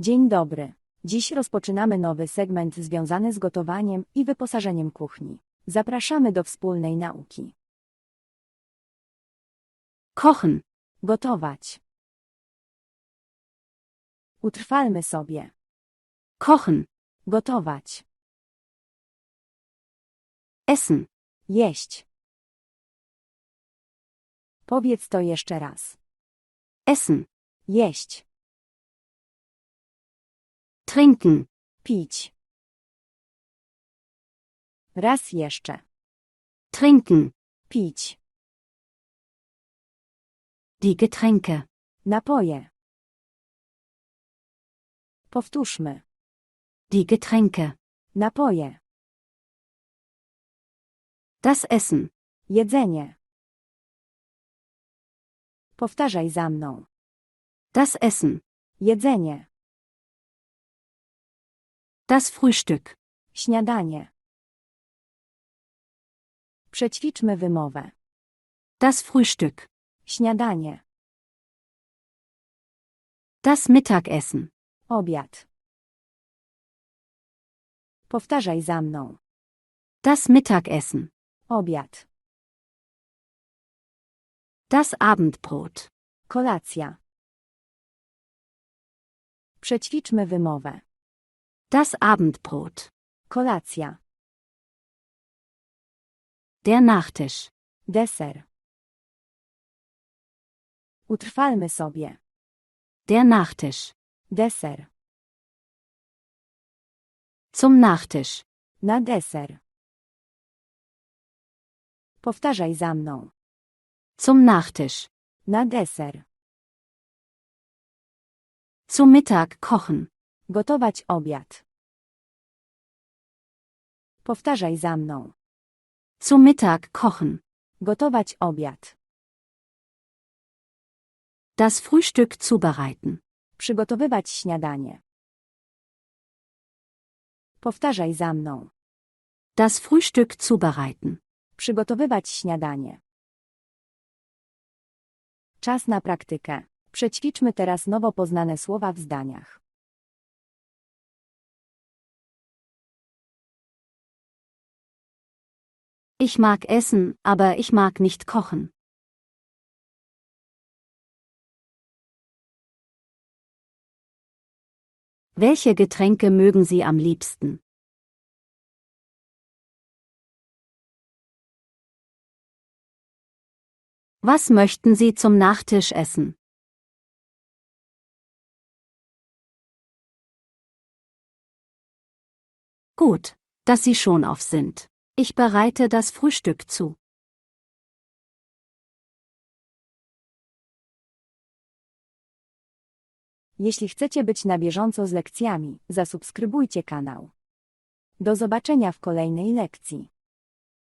Dzień dobry. Dziś rozpoczynamy nowy segment związany z gotowaniem i wyposażeniem kuchni. Zapraszamy do wspólnej nauki. Kochen. Gotować. Utrwalmy sobie. Kochen. Gotować. Essen. Jeść. Powiedz to jeszcze raz. Essen. Jeść. Trinken. Pić. Raz jeszcze. Trinken. Pić. Die Getränke. Napoje. Powtórzmy. Die Getränke. Napoje. Das Essen. Jedzenie. Powtarzaj za mną. Das Essen. Jedzenie. Das Frühstück. Śniadanie. Przećwiczmy wymowę. Das Frühstück. Śniadanie. Das Mittagessen. Obiad. Powtarzaj za mną. Das Mittagessen. Obiad. Das Abendbrot. Kolacja. Przećwiczmy wymowę. Das Abendbrot. Kolacja. Der Nachtisch. Deser. Utrwalmy sobie. Der Nachtisch. Deser. Zum Nachtisch. Na deser. Powtarzaj za mną. Zum Nachtisch. Na deser. Zum Mittag kochen. Gotować obiad. Powtarzaj za mną. Zum Mittag kochen. Gotować obiad. Das Frühstück zubereiten. Przygotowywać śniadanie. Powtarzaj za mną. Das Frühstück zubereiten. Przygotowywać śniadanie. Czas na praktykę. Przećwiczmy teraz nowo poznane słowa w zdaniach. Ich mag essen, aber ich mag nicht kochen. Welche Getränke mögen Sie am liebsten? Was möchten Sie zum Nachtisch essen? Gut, dass Sie schon auf sind. Ich bereite das Frühstück zu. Jeśli chcecie być na bieżąco z lekcjami, zasubskrybujcie kanał. Do zobaczenia w kolejnej lekcji.